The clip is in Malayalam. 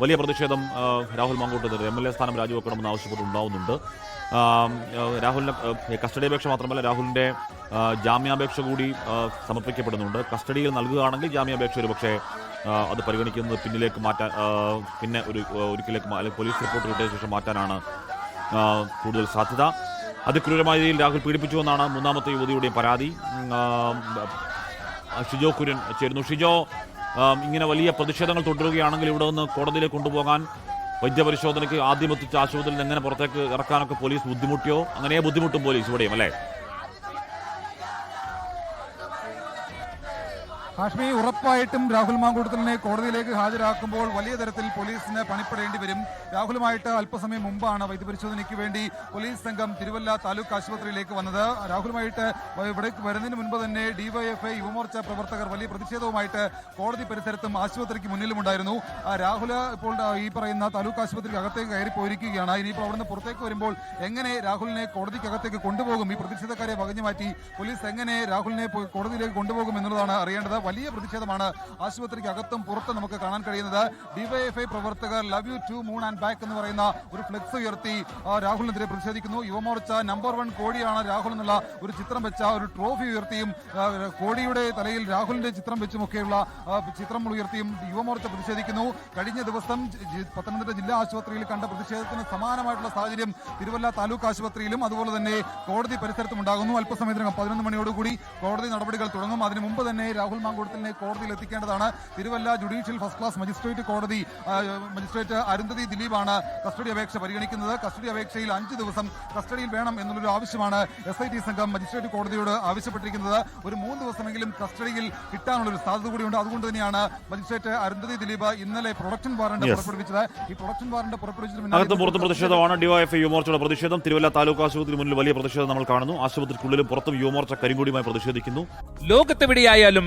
വലിയ പ്രതിഷേധം Rahul Mamkootathil M L A സ്ഥാനം രാജിവെക്കണമെന്ന് ആവശ്യപ്പെട്ടുണ്ടാവുന്നുണ്ട്. രാഹുലിന്റെ കസ്റ്റഡി അപേക്ഷ മാത്രമല്ല രാഹുലിന്റെ ആ, ജാമ്യാപേക്ഷ കൂടി സമർപ്പിക്കപ്പെടുന്നുണ്ട്. കസ്റ്റഡിയിൽ നൽകുകയാണെങ്കിൽ ജാമ്യാപേക്ഷ ഒരു പക്ഷേ അത് പരിഗണിക്കുന്നത് പിന്നിലേക്ക് മാറ്റാൻ പിന്നെ ഒരു ഒരിക്കലേക്ക് അല്ലെങ്കിൽ പോലീസ് റിപ്പോർട്ട് കിട്ടിയ ശേഷം മാറ്റാനാണ് കൂടുതൽ സാധ്യത. അതിക്രൂരമായ രീതിയിൽ രാഹുൽ പീഡിപ്പിച്ചുവെന്നാണ് മൂന്നാമത്തെ യുവതിയുടെയും പരാതി. ഷിജോ കുര്യൻ ചേരുന്നു. ഷിജോ ഇങ്ങനെ വലിയ പ്രതിഷേധങ്ങൾ തുടരുകയാണെങ്കിൽ ഇവിടെ നിന്ന് കോടതിയിലേക്ക് കൊണ്ടുപോകാൻ വൈദ്യപരിശോധനയ്ക്ക് ആദ്യം എത്തിച്ച ആശുപത്രിയിൽ നിന്ന് എങ്ങനെ പുറത്തേക്ക് ഇറക്കാനൊക്കെ പോലീസ് ബുദ്ധിമുട്ടിയോ? അങ്ങനെ ബുദ്ധിമുട്ടും പോലീസ് ഇവിടെയും അല്ലേ? ഹാഷ്മി ഉറപ്പായിട്ടും രാഹുൽ മാങ്കൂട്ടത്തിലിനെ കോടതിയിലേക്ക് ഹാജരാക്കുമ്പോൾ വലിയ തരത്തിൽ പോലീസിന് പണിപ്പെടേണ്ടി വരും. രാഹുലുമായിട്ട് അല്പസമയം മുമ്പാണ് വൈദ്യപരിശോധനയ്ക്ക് വേണ്ടി പോലീസ് സംഘം തിരുവല്ല താലൂക്ക് ആശുപത്രിയിലേക്ക് വന്നത്. രാഹുലുമായിട്ട് ഇവിടെ വരുന്നതിന് മുൻപ് തന്നെ ഡിവൈഎഫ്ഐ യുവമോർച്ച പ്രവർത്തകർ വലിയ പ്രതിഷേധവുമായിട്ട് കോടതി പരിസരത്തും ആശുപത്രിക്ക് മുന്നിലുമുണ്ടായിരുന്നു. ആ, രാഹുൽ ഇപ്പോൾ ഈ പറയുന്ന താലൂക്ക് ആശുപത്രിക്ക് അകത്തേക്ക് കയറി പോയിരിക്കുകയാണ്. ഇനിയിപ്പോൾ അവിടുന്ന് പുറത്തേക്ക് വരുമ്പോൾ എങ്ങനെ രാഹുലിനെ കോടതിക്കകത്തേക്ക് കൊണ്ടുപോകും? ഈ പ്രതിഷേധക്കാരെ വകഞ്ഞു മാറ്റി പോലീസ് എങ്ങനെ രാഹുലിനെ കോടതിയിലേക്ക് കൊണ്ടുപോകും എന്നുള്ളതാണ് അറിയേണ്ടത്. വലിയ പ്രതിഷേധമാണ് ആശുപത്രിക്ക് അകത്തും പുറത്തും നമുക്ക് കാണാൻ കഴിയുന്നത്. ഡിവൈഎഫ്ഐ പ്രവർത്തകർ love you to moon and back എന്ന് പറയുന്ന ഒരു ഫ്ലെക്സ് ഉയർത്തി രാഹുലിനെതിരെ പ്രതിഷേധിക്കുന്നു. യുവമോർച്ച നമ്പർ വൺ കോടിയാണ് രാഹുൽ എന്നുള്ള ഒരു ചിത്രം വെച്ച ഒരു ട്രോഫി ഉയർത്തിയും കോടിയുടെ തലയിൽ രാഹുലിന്റെ ചിത്രം വെച്ചുമൊക്കെയുള്ള ചിത്രം ഉയർത്തിയും യുവമോർച്ച പ്രതിഷേധിക്കുന്നു. കഴിഞ്ഞ ദിവസം പത്തനംതിട്ട ജില്ലാ ആശുപത്രിയിൽ കണ്ട പ്രതിഷേധത്തിന് സമാനമായിട്ടുള്ള സാഹചര്യം തിരുവല്ല താലൂക്ക് ആശുപത്രിയിലും അതുപോലെ തന്നെ കോടതി പരിസരത്തും ഉണ്ടാകുന്നു. അല്പസമയത്തിനകം പതിനൊന്ന് മണിയോടുകൂടി കോടതി നടപടികൾ തുടങ്ങും. അതിനു മുമ്പ് തന്നെ രാഹുൽ മാങ്കൂട്ടത്തിനെ കോടതിയിൽ എത്തിക്കേണ്ടതാണ്. Thiruvalla judicial first class magistrate കോടതി മജിസ്ട്രേറ്റ് അരുന്ധതി ദിലീപാണ് കസ്റ്റഡി അപേക്ഷ പരിഗണിക്കുന്നത്. കസ്റ്റഡി അപേക്ഷയിൽ അഞ്ച് ദിവസം കസ്റ്റഡിയിൽ വേണം എന്നുള്ളൊരു ആവശ്യമാണ് എസ് ഐ ടി സംഘം മജിസ്ട്രേറ്റ് കോടതിയോട് ആവശ്യപ്പെട്ടിരിക്കുന്നത്. ഒരു മൂന്ന് ദിവസമെങ്കിലും കസ്റ്റഡിയിൽ കിട്ടാനുള്ള ഒരു സാധ്യത കൂടിയുണ്ട്. അതുകൊണ്ട് തന്നെയാണ് മജിസ്ട്രേറ്റ് അരുന്ധതി ദിലീപ് ഇന്നലെ പ്രൊഡക്ഷൻ വാറന്റ് പുറപ്പെടുവിച്ചത്. ഈ പ്രൊഡക്ഷൻ വാറന്റ് പുറപ്പെടുവിച്ചതിന് പ്രതിഷേധമാണ്. ഡിവൈഎഫ്ഐ യുവമോർച്ചയുടെ പ്രതിഷേധം. തിരുവല്ല താലൂക്ക് ആശുപത്രി മുന്നിൽ വലിയ പ്രതിഷേധം നമ്മൾ കാണുന്നു. ആശുപത്രിക്കുള്ളിലും പുറത്തും യുവമോർച്ച കരിങ്കൂടിയുമായി പ്രതിഷേധിക്കുന്നു. ലോകത്തെവിടെയായാലും